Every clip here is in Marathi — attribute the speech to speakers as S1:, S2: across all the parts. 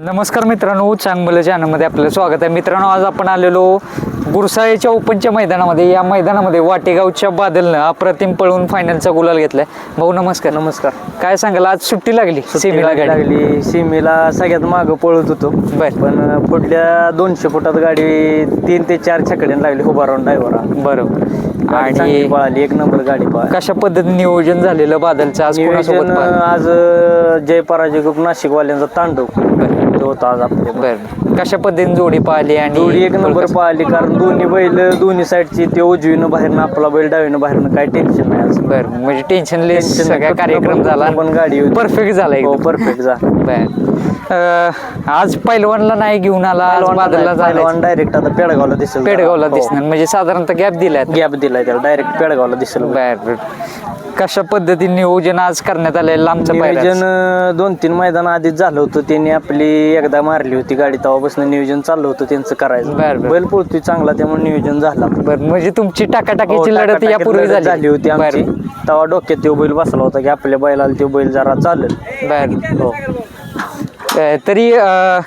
S1: नमस्कार मित्रांनो चांगलं चॅनलमध्ये आपलं स्वागत आहे. मित्रांनो आज आपण आलेलो गुरसाळेच्या ओपनच्या मैदानामध्ये. या मैदानामध्ये वाटेगावच्या बादलनं अप्रतिम पळून फायनलचा गुलाल घेतलाय. भाऊ नमस्कार.
S2: नमस्कार.
S1: काय सांगाल आज सुट्टी लागली सेमीला
S2: गाडी? लागली सीमेला सगळ्यात मागं पळत होतो.
S1: बर.
S2: पण पुढल्या दोनशे फुटात गाडी तीन ते चार छकड्यानं लागली. उभा राहून ड्रायव्हर
S1: बरोबर.
S2: आणि
S1: आणि
S2: पळाली. एक नंबर गाडी पळाली.
S1: कशा पद्धतीने नियोजन झालेलं बादलचं आज
S2: नियोजन? आज जय पराजय ग्रुप नाशिकवाल्यांचा तांडव. होता आज आपल्या
S1: बरं कशा पद्धतीने जोडी पाहिली आणि
S2: जोडी एक नंबर पळाली कारण दोन्ही बैल दोन्ही साईडची ते उजवीनं बाहेरनं आपला बैल डावीनं बाहेरनं काय टेन्शन नाही आज
S1: बरं म्हणजे टेन्शनलेस
S2: Tension
S1: सगळा
S2: नाही.
S1: कार्यक्रम झाला.
S2: पण गाडी होती.
S1: परफेक्ट झाला
S2: हो
S1: एकदम.
S2: परफेक्ट जा
S1: बर. आज पैलवानला नाही घेऊन आला आज बादलला झाला
S2: डायरेक्ट आता पेडगावला दिसेल
S1: पेडगावला दिसणार म्हणजे साधारणतः गॅप दिलाय
S2: गॅप दिलाय त्याला डायरेक्ट पेडगावला दिसेल.
S1: बर बर. कशा पद्धतीने नियोजन आज करण्यात आलंय लांबचं
S2: नियोजन
S1: पायऱ्याचं?
S2: अं, दोन तीन मैदान आधीच झालं होतं. त्यांनी आपली एकदा मारली होती गाडी तेव्हापासून नियोजन चाललं होतं त्यांचं
S1: बर,
S2: करायचं.
S1: बर.
S2: बैल पळतोय चांगला त्यामुळे नियोजन झालं.
S1: बर म्हणजे तुमची
S2: हो,
S1: टाकाटाकीची लढत
S2: टाकाटाकीत
S1: यापूर्वी
S2: लढत
S1: झाली
S2: होती आमची.
S1: बर.
S2: तेव्हा डोक्यात तो बैल बसला होता की आपल्या बैलाला तो बैल जरा चालेल.
S1: बर.
S2: हो.
S1: अं, तरी अं,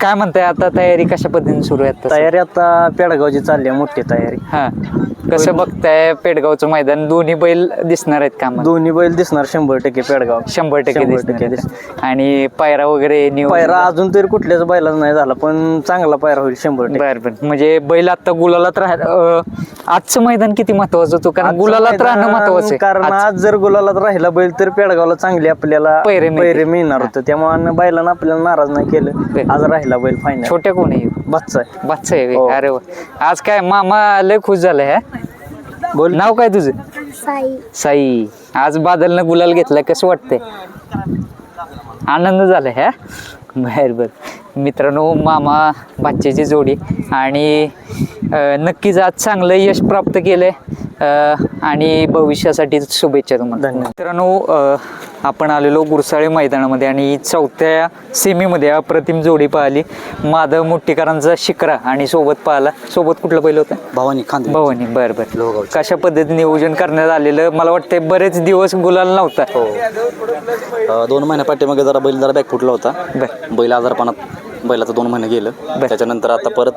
S1: काय म्हणताय आता तयारी कशा पद्धतीने सुरू आहे आता?
S2: तयारी आता पेडगावची चालली आहे मोठी तयारी
S1: हा कसं बघताय पेडगावचं मैदान दोन्ही बैल दिसणार आहेत का मग?
S2: दोन्ही बैल दिसणार शंभर टक्के पेडगाव
S1: शंभर टक्के
S2: शंभर
S1: दिसणार
S2: टक्के
S1: आहेत.
S2: दिसणार.
S1: आणि पायरा वगैरे नियोजन-
S2: पायरा अजून तरी कुठल्याच बैलाचा नाही झाला पण चांगला पायरा होईल शंभर टक्के
S1: बर बर म्हणजे बैल आता गुलालात राह अं, आजचं मैदान किती महत्वाचं होतं कारण गुलालात राहणं महत्वाचं
S2: कारण
S1: आज-
S2: आज जर गुलालात राहिला बैल तर पेडगावला चांगली आपल्याला
S1: पैरे मिळतील.
S2: पैरे मिळणार होतं त्यामुळे बैलानं आपल्याला नाराज नाही. केलं आज राहिला बैल फायनल
S1: छोट्या कोण आहे?
S2: बच्चा आहे.
S1: बादशाह आहे
S2: हो.
S1: अरे वा. आज काय मामा लय खुश झालाय हा?
S2: बोल.
S1: नाव काय तुझं?
S3: साई.
S1: साई. आज बादलनं गुलाल घेतलाय कसं वाटतंय? आनंद झालाय हा? बर बर. मित्रांनो मामा बाच्च्याची जोडी. आणि अं, नक्कीच आज चांगलं यश प्राप्त केलंय. अं, आणि भविष्यासाठी शुभेच्छा तुम्हाला.
S2: धन्यवाद.
S1: मित्रांनो आपण आलेलो गुरसाळे मैदानामध्ये आणि चौथ्या सेमीमध्ये अप्रतिम जोडी पाहिली. माधव मुट्टीकरांचा शिकरा आणि सोबत पाहिला. सोबत कुठलं पहिलं होतं?
S4: भवानी खांदे.
S1: भवानी बर बर. कशा पद्धतीने नियोजन करण्यात आलेलं? मला वाटतंय बरेच दिवस गुलाल नव्हता.
S4: हो. दोन महिन्या पाठीमागे जरा बैल जरा बॅक फुटला होता. बैल आजारपणात बैलाचं दोन महिने गेलं. त्याच्यानंतर आता परत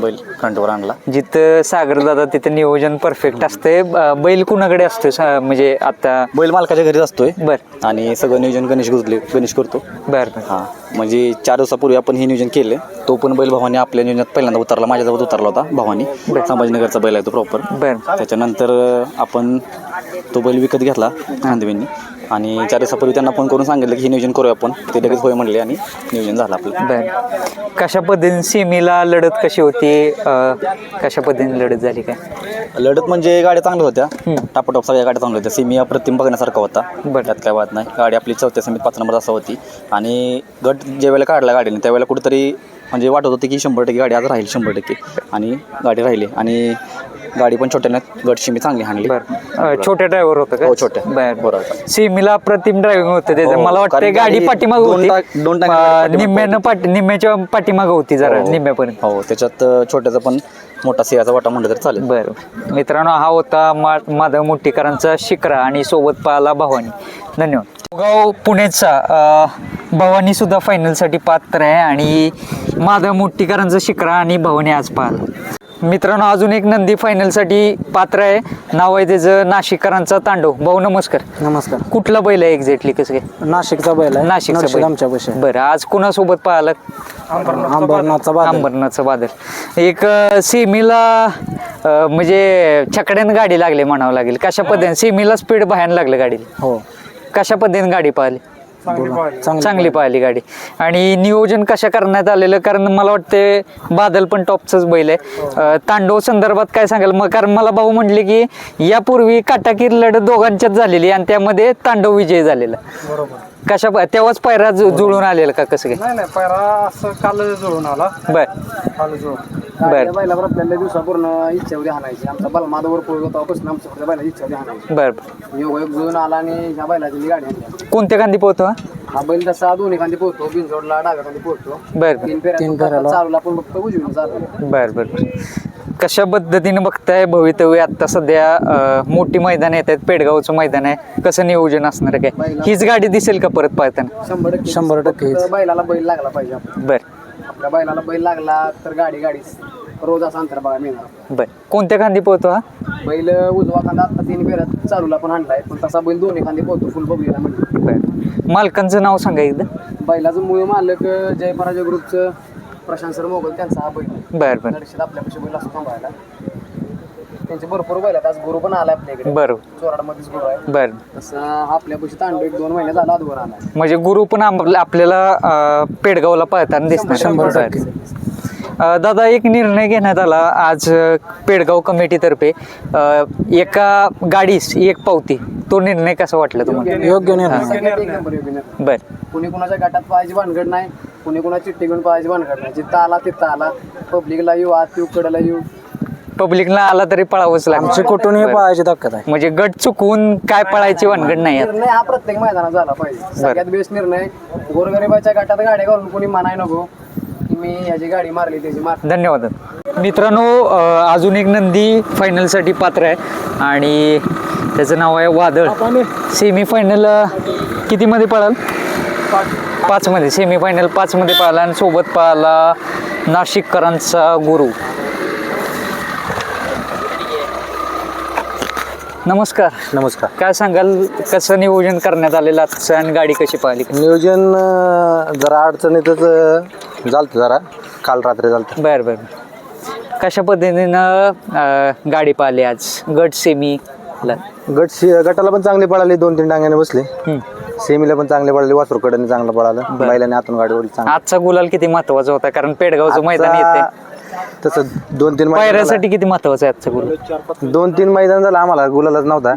S4: बैल फ्रंटवर आणला.
S1: जिथं सागर दादा तिथं नियोजन परफेक्ट असतंय. ब- बैल कुणाकडे असतोय? सा- म्हणजे आता
S4: बैल मालकाच्या घरीच असतोय.
S1: बर.
S4: आणि सगळं नियोजन गणेश गुजले गणेश करतो.
S1: बर बर.
S4: हां. म्हणजे चार दिवसापूर्वी आपण हे नियोजन केलं. तो पण बैल भवानी आपल्या नियोजनात पहिल्यांदा उतरला माझ्याजवळ उतरला होता भवानी. संभाजीनगरचा बैल आहे तो प्रॉपर
S1: बर.
S4: त्याच्यानंतर आपण तो बैल विकत घेतला खांदेवींनी आणि चार दिवसापूर्वी त्यांना फोन करून सांगितलं की हे नियोजन करूया आपण. ते लगेच होय म्हणले आणि नियोजन झालं आपलं.
S1: बर. कशा पद्धतीने सेमीला लढत कशी होती? अं, कशा पद्धतीने लढत झाली काय?
S4: लढत म्हणजे गाड्या चांगल्या होत्या. टापाटॉप सगळ्या गाड्या चांगल्या होत्या. सिमी अप्रतिम बघण्यासारखा होता.
S1: बरं.
S4: त्यात काय वाद नाही. गाडी आपली चौथ्या समित पाच नंबर असा होती. आणि गट ज्या वेळेला काढला गाडीने त्यावेळेला कुठेतरी म्हणजे वाटत होतं की शंभर टक्के गाडी आज राहील शंभर टक्के. आणि गाडी राहिली. आणि गाडी पण छोट्याने गट शिमी चांगली हाणली.
S1: बर. छोट्या ड्रायव्हर होतं का?
S4: हो, छोट्या.
S1: बर.
S4: बरोबर.
S1: सेमीला प्रतिम ड्रायव्हिंग होतं. त्याचं
S4: हो,
S1: मला वाटतं
S4: कारण
S1: गाडी
S4: गाडी
S1: पाठीमाग
S4: दोन
S1: होती.
S4: टाक- दोन टाकी
S1: अं, निम्म्यानं पाठी निम्म्याच्या पाठीमाग होती जरा
S4: हो.
S1: निम्म्यापर्यंत.
S4: हो त्याच्यात अ, छोट्याचा पण मोठा सियाचा वाटा म्हणलं तर चालेल.
S1: बर. मित्रांनो हा होता मा माधव मुट्टीकरांचा शिकरा आणि सोबत पाहला भवानी. धन्यवाद. गाव पुण्याचा भवानी सुद्धा फायनलसाठी पात्र आहे आणि माधव मुट्टीकरांचा शिकरा आणि भवानी आज पाहिला. मित्रांनो अजून एक नंदी फायनलसाठी पात्र आहे. नाव आहे त्याचं नाशिककरांचा तांडव. भाऊ नमस्कार.
S2: नमस्कार.
S1: कुठला बैल आहे एक्झॅक्टली कसं काय?
S2: नाशिकचा बैल आहे.
S1: नाशिकचा बैल.
S2: आमच्या पैसे
S1: बरं आज कुणासोबत पाहिला
S2: अंबरनाथचा बादल.
S1: अंबरनाथचं बादल. एक सेमीला म्हणजे छकड्यानं गाडी लागली म्हणावं लागेल. कशा पद्धतीने? सेमीला स्पीड बाहेर लागलं गाडीला.
S2: हो.
S1: कशा पद्धतीने गाडी पाहिली?
S2: चांगली
S1: चांगली पाहिली. गाडी. आणि नियोजन कशा करण्यात आलेलं? कारण मला वाटते बादल पण टॉपचंच बैल आहे. तांडव संदर्भात काय सांगाल? मग कारण मला भाऊ म्हणले की यापूर्वी काटाकीर लढत दोघांच्यात झालेली आणि त्यामध्ये तांडव विजय झालेला. कशा प- तेव्हाच पायरा जु- जुळून आलेला का कसं काय?
S5: नाही नाही पायरा असं काल जुळून आला.
S1: बर.
S5: काल जुळून.
S1: बर.
S5: बैलावर आपल्याला दिवसापूर्ण इच्छा होती हाणायची. आमचा होता पासून आमच्या इच्छा होती हाणायची.
S1: बर. बर
S5: योग योग जुळून आला आणि ह्या बैलाची गाडी आणली.
S1: कोणत्या गांधी पोहतो? हा?
S5: बैल तसा दोन्ही खांदी पोहतो बिनजोडला डाव्या पोहतो.
S1: बर बर.
S5: तीन फेऱ्या चालूला पण फक्त उजवीन चालू
S1: बर बर. कशा पद्धतीने बघताय भवितव्य आता सध्या? मोठी मैदान येत आहेत पेडगावचं मैदान आहे. कसं नियोजन असणार आहे काय? हीच गाडी दिसेल का परत पाहताना?
S5: शंभर टक्के.
S2: शंभर टक्के
S5: बैलाला बैल लागला पाहिजे.
S1: बर.
S5: आपल्या बैलाला बैल लागला तर गाडी गाडी रोज असा अंतर बघा मिळणार.
S1: बर. कोणत्या खांदी पोहतो हा?
S5: बैल उजवा खांदा आता तीन फेऱ्यात चालूला पण आणलाय पण तसा बैल दोन्ही खांदे पोहतो फुल बघलेला म्हणजे
S1: बर. मालकांचं नाव सांगा एकदा.
S5: बैलाचं मूळ मालक जय पराजय ग्रुपचं प्रशांत सर मोगल त्यांचा हा बैल.
S1: बर बर.
S5: आपल्यापाशी बैल असतो थांबायला. त्यांचे भरपूर बैल आहेत. आज गुरु पण आलाय आपल्याकडे.
S1: बर.
S5: चोराडमध्येच गुरु आहे.
S1: बर.
S5: तसा हा आपल्यापाशी तांडव एक दोन महिने झाला आजवर आलाय.
S1: म्हणजे गुरु पण आम- आपल्याला अं, पेडगावला पाहताना दिसणार
S5: शंभर
S1: बर. अं, दादा एक निर्णय घेण्यात आला आज अं, पेडगाव कमिटीतर्फे अं, एका गाडीस एक पावती. तो निर्णय कसा वाटला तुम्हाला?
S2: योग्य निर्णय.
S5: सगळ्यात एक नंबर योग्य निर्णय.
S1: बर.
S5: कुणी कुणाच्या गटात पाहायची भानगड नाही कुणी कुणा चिठ्ठी घेऊन पाहायची भानगड नाही. जिथं आला तिथं आला. पब्लिकला येऊ आत येऊ कडेला येऊ.
S1: पब्लिकला आला तरी पळावंच
S2: आमची
S1: लागतं
S2: कुठून हे पाहायची ताकद आहे.
S1: म्हणजे गट चुकवून काय पळायची भानगड नाही.
S5: निर्णय हा प्रत्येक मैदानात झाला पाहिजे. सगळ्यात बेस्ट निर्णय गोरगरिबाच्या गटात गाड्या घालून कोणी म्हणाय नको की मी ह्याची गाडी मारली त्याची मार.
S1: धन्यवाद. मित्रांनो अं, अजून एक नंदी फायनलसाठी पात्र आहे. आणि त्याचं नाव आहे वादळ. सेमी फायनल कितीमध्ये पळाल? पाचमध्ये. सेमी फायनल पाचमध्ये पळाला आणि सोबत पळाला नाशिककरांचा गुरु. नमस्कार.
S2: नमस्कार.
S1: काय सांगाल कसं नियोजन करण्यात आलेलं आजचं आणि गाडी कशी पाहिली?
S2: नियोजन अं, जरा अडचणीतच अं, झालतं जरा. काल रात्री झालतं.
S1: बर बर. कशा पद्धतीनं अं, गाडी पाहिली आज? गट सेमी
S2: गट शे- गटाला पण चांगली पळाली. दोन तीन डांग्याने बसले. सेमीला पण चांगले पळाले. वासरूकडे चांगलं पळालं. बैलाने आतून गाडी ओढली चांगली.
S1: आजचा गुलाल किती महत्त्वाचा होता कारण पेडगावचं मैदान येते
S2: तसं दोन तीन मैदान
S1: पायऱ्यासाठी किती महत्वाचं आहे आजचं गुलाल?
S2: दोन तीन मैदान झालं आम्हाला गुलालच नव्हता.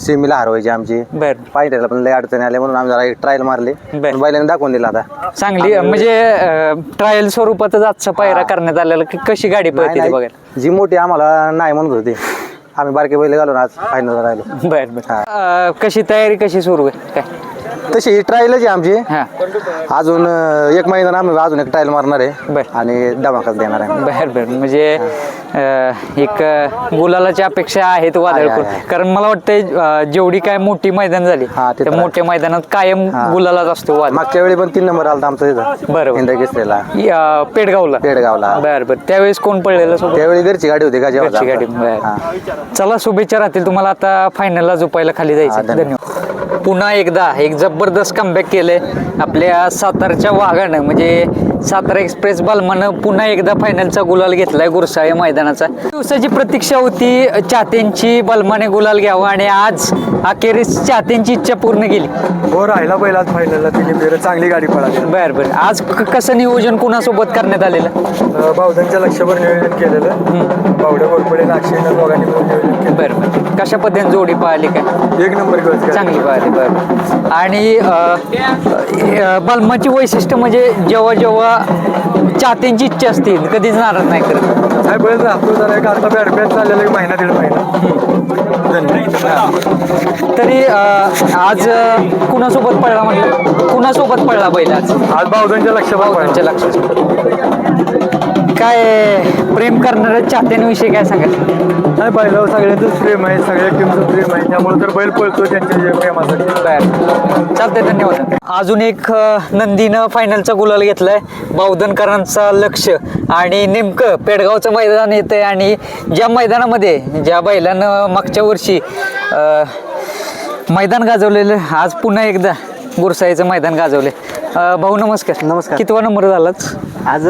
S2: सेमीला हरवायची आमची.
S1: बर.
S2: पायऱ्याला पण लय अडचणी आल्या म्हणून आम्ही जरा एक ट्रायल मारले.
S1: बर.
S2: पण बैलाने दाखवून दिला आता.
S1: चांगली म्हणजे ट्रायल स्वरूपातच आजचा पायरा करण्यात आलेला की कशी गाडी
S2: नाही,
S1: पळते ते
S2: नाही.
S1: बघायला?
S2: जी मोठी आम्हाला नाही म्हणत होती. आम्ही बारके बैल घालून आज फायनल राहिलो.
S1: बर बर. अं, कशी तयारी कशी सुरू आहे? काय?
S2: तशी ही ट्रायलच आहे आमची.
S1: हा.
S2: अजून अं, एक मैदान आम्ही अजून एक ट्रायल मारणार आहे.
S1: बर.
S2: आणि धमाकाच देणार आहे.
S1: बर बर. म्हणजे अं, एक अं, गुलालाची अपेक्षा आहेत वादळपूर
S2: आहे, आहे.
S1: कारण मला वाटतंय अं, जेवढी काय मोठी मैदान झाली
S2: हा, ते
S1: त्या
S2: आहे.
S1: मोठ्या मैदानात कायम
S2: हा.
S1: गुलालाच असतो वादळ
S2: मागच्या वेळी पण तीन नंबर आलता आमचा इथं
S1: बरोबर. अं, पेडगावला.
S2: पेडगावला.
S1: बर बर. त्यावेळेस कोण पडलेलं सोबत?
S2: त्यावेळी घरची गाडी होती गाजी
S1: घरची गाडी बर. चला शुभेच्छा राहतील. तुम्हाला आता फायनलला झोपायला खाली
S2: हा,
S1: जायचं
S2: धन्यवाद.
S1: धन्यवाद. पुन्हा एकदा एक जबरदस्त कमबॅक केलंय आपल्या सातारच्या वाघानं. म्हणजे सातारा एक्सप्रेस बालमानं पुन्हा एकदा फायनलचा गुलाल घेतलाय गुरसा या मैदानाचा दिवसाची प्रतीक्षा होती चाहत्यांची बलमाने गुलाल घ्यावा आणि आज अखेरीस चाहत्यांची इच्छा पूर्ण केली.
S3: हो राहिला पहिला फायनलला तिने फेर चांगली गाडी पळाली.
S1: बर बर. आज क- कसं नियोजन कुणासोबत करण्यात आलेलं?
S3: अं, बावधनच्या लक्षभर नियोजन केलेलं. बावड्या गोरपडे नागशेनं दोघांनी मिळून नियोजन
S1: बर बर. कशा पद्धतीने जोडी पाहिली काय?
S3: केलं एक नंबर गज
S1: चांगली पाहिली बरं आणि अ, बलमाची वैशिष्ट्य म्हणजे जेव्हा जेव्हा चाहत्यांची इच्छा असते कधीच नाराज नाही करत.
S3: काय बैल राहतो जरा एक आता बॅट चाललेलं एक महिना दीड महिना.
S1: तरी अ, आज अ, कुणासोबत पडला म्हटलं कुणासोबत पडला बैल आज?
S3: आज बावधनच्या लक्षात
S1: त्यांच्या लक्षात. काय प्रेम करणाऱ्या चाहत्यांविषयी काय सांगाल?
S3: नाही बैलावर सगळ्यांचंच प्रेम आहे सगळ्या टीमचं प्रेम आहे. त्यामुळे तर बैल पळतो त्यांच्या जे प्रेमासाठी.
S1: चालतंय धन्यवाद. अजून एक अ, नंदीनं फायनलचा गुलाल घेतलाय. बावधनकरांचा लक्ष. आणि नेमकं पेडगावचं मैदान येतंय आणि ज्या मैदानामध्ये ज्या बैलानं मागच्या वर्षी अ, मैदान गाजवलेलं. आज पुन्हा एकदा गुरसाईचं मैदान गाजवले. भाऊ नमस्कार.
S2: नमस्कार.
S1: कितवा नंबर झालाच
S2: आज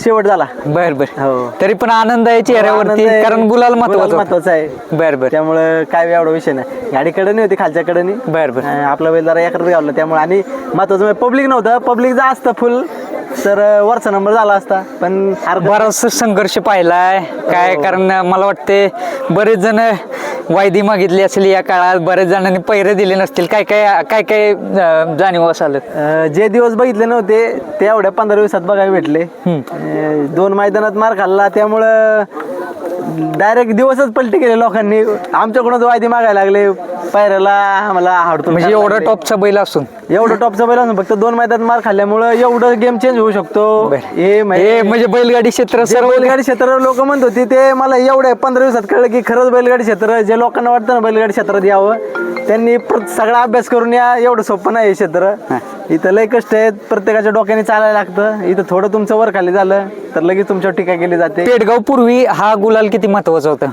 S2: शेवट झाला.
S1: बर बर.
S2: हो.
S1: तरी पण आनंद आहे चेहऱ्यावरती. कारण गुलाल महत्त्वाचा
S2: महत्त्वाचा आहे.
S1: बर बर.
S2: त्यामुळं काय एवढा विषय नाही. गाडीकडे नाही होती खालच्या कडे
S1: बर. बर
S2: आपला बैल जरा एकत्र गावला. त्यामुळे आणि महत्वाचं पब्लिक नव्हतं. पब्लिक जर असतं फुल तर वरचा नंबर झाला असता. पण
S1: बराच संघर्ष पाहिलाय. काय? कारण मला वाटते बरेच जण वायदी मागितली असेल या काळात बरेच जणांनी पैरे दिले नसतील. काय काय काय काय जाणीव असाल
S2: जे दिवस बघितले नव्हते ते एवढ्या पंधरा दिवसात बघायला भेटले. दोन मैदानात मार खाल्ला त्यामुळं डायरेक्ट दिवसच पलटी केले लोकांनी. आमच्याकडूनच वायदी मागायला लागले. पायऱ्याला आम्हाला हाडतो
S1: म्हणजे एवढा टॉपचा बैल असून.
S5: एवढं टॉपचा बैल असून फक्त दोन मैदानात मार खाल्ल्यामुळं एवढं गेम चेंज होऊ शकतो. हे
S1: हे
S5: म्हणजे
S1: बैलगाडी क्षेत्र सर्व
S5: बैलगाडी क्षेत्र लोक म्हणत होती ते मला एवढ्या पंधरा दिवसात कळलं की खरंच बैलगाडी क्षेत्र जे लोकांना वाटतं ना बैलगाडी क्षेत्रात यावं त्यांनी सगळा अभ्यास करून या एवढं सोपं नाही हे क्षेत्र. इथं लय कष्ट आहेत. प्रत्येकाच्या डोक्याने चालायला लागतं. इथं थोडं तुमचं वर खाली झालं तर लगेच तुमच्यावर टीका केली जाते.
S1: पेटगाव पूर्वी हा गुलाल किती महत्त्वाचा होता?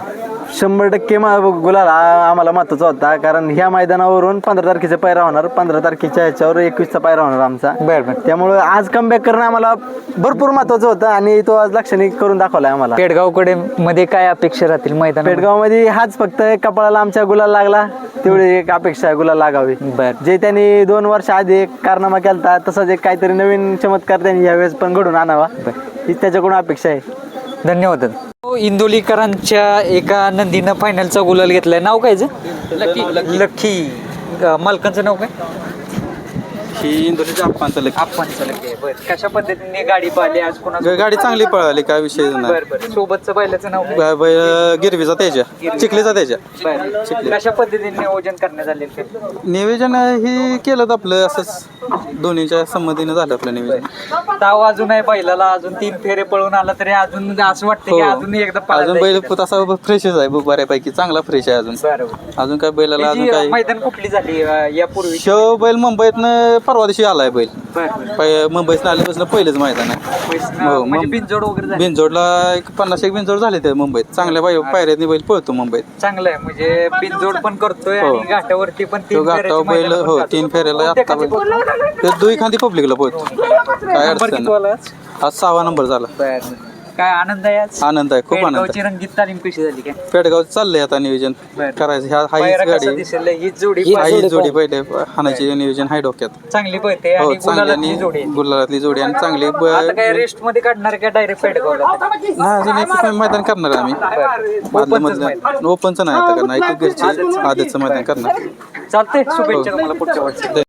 S5: शंभर टक्के मा- गुलाल हा आम्हाला महत्त्वाचा होता कारण ह्या मैदानावरून पंधरा तारखेचा पायरा होणार पंधरा तारखेच्या ह्याच्यावर एकवीसचा पायरा होणार आमचा.
S1: बर बर.
S5: त्यामुळे आज कमबॅक करणं आम्हाला भरपूर महत्वाचं होतं आणि तो आज लक्षणी करून दाखवलाय आम्हाला.
S1: पेडगावकडे मध्ये काय अपेक्षा राहतील मैदान
S5: पेडगावमध्ये हाच फक्त कपाळाला आमच्या गुलाल लागला तेवढी एक अपेक्षा आहे गुलाल लागावी.
S1: बर.
S5: जे त्यांनी दोन वर्ष आधी एक कारनामा केलता तसाच एक काहीतरी नवीन चमत्कार त्यांनी यावेळेस पण घडून आणावा. ही त्याच्याकडून अपेक्षा आहे.
S1: धन्यवाद. इंदोलीकरांच्या एका नंदीनं फायनलचा गुलाल घेतलाय. नाव काय लकी. लकी. मालकांचं नाव काय?
S6: ही इंदोरीच्या आप्पांचं लकी
S1: आपण कशा पद्धतीने गाडी पाहिली आज कोणा
S6: ग- गाडी चांगली पळाली काय विषय नाही.
S1: बर बर. सोबतचं बैलाचं नाव काय?
S6: ब- ब- गिरवीचा त्याच्या चिखलीचा त्याच्या
S1: बर. कशा पद्धतीने नियोजन करण्यात आले ते?
S6: नियोजन हे केलं तर आपलं असंच दोन्हीच्या संमतीनं झालं आपलं नियोजन
S1: ताव अजून आहे बैलाला अजून तीन फेरे पळून आला तरी अजून असं वाटतं की अजून एकदा
S6: हो. अजून बैल तसा फ्रेशच आहे ब- बऱ्यापैकी. चांगला फ्रेश आहे अजून.
S1: बरोबर
S6: अजून काय बैलाला अजून काय
S1: मैदान कुठली झाली अं, यापूर्वी?
S6: शो बैल मुंबईतनं परवा दिवशी आलाय बैल
S1: बर
S6: पै- मुंबईतनं आल्यापासून पहिलेच मैदान आहे हो,
S1: म्हणजे
S6: मग-
S1: बिनजोड वगैरे झाली
S6: बिनजोडला एक पन्नास एक बिनजोड झाले ते मुंबईत चांगल्या पाय पायऱ्यातनी बैल पळतो मुंबईत
S1: चांगलं आहे म्हणजे बिनजोड पण करतोय
S6: हो.
S1: आणि घाटावरती पण
S6: तो
S1: तीन फेऱ्याची
S6: बैल
S1: मैदानं पण
S6: हो. तीन फेऱ्याला
S1: कोणत्या
S6: आता
S1: खाली पोहोचला?
S6: ते दुई खांदी पब्लिकला पोहतो काय
S1: नंबर
S6: अडचण
S1: किती
S6: नाही.
S1: आला आज?
S6: आज सहावा नंबर झाला
S1: बरं. काय आनंद आहे आज?
S6: आनंद आहे खूप आनंद
S1: पेडगावची रंगीत तालीम कशी झाली काय?
S6: पेडगाव चाललंय आता नियोजन
S1: बरं.
S6: करायचं. ह्या हाईच
S1: पायरा कसा
S6: गाडी.
S1: दिसेल? हीच जोडी
S6: हाई जोडी पहिले. हाणाची नियोजन हाय डोक्यात.
S1: चांगली पळते
S6: हो
S1: आणि गुलालातली
S6: चांगली
S1: जोडी. आहे.
S6: गुलालातली जोडी आणि चांगली ब-
S1: आता काय रेस्टमध्ये काढणार का डायरेक्ट पेडगावला?
S6: नाही अजून एक मैदान करणार आहे आम्ही. मधलं मधलं ओपनचं नाही आता करणार. एक घरची आदतचं मैदान करणार.
S1: चालतंय शुभेच्छा तुम्हाला पुढच्या वर्षी.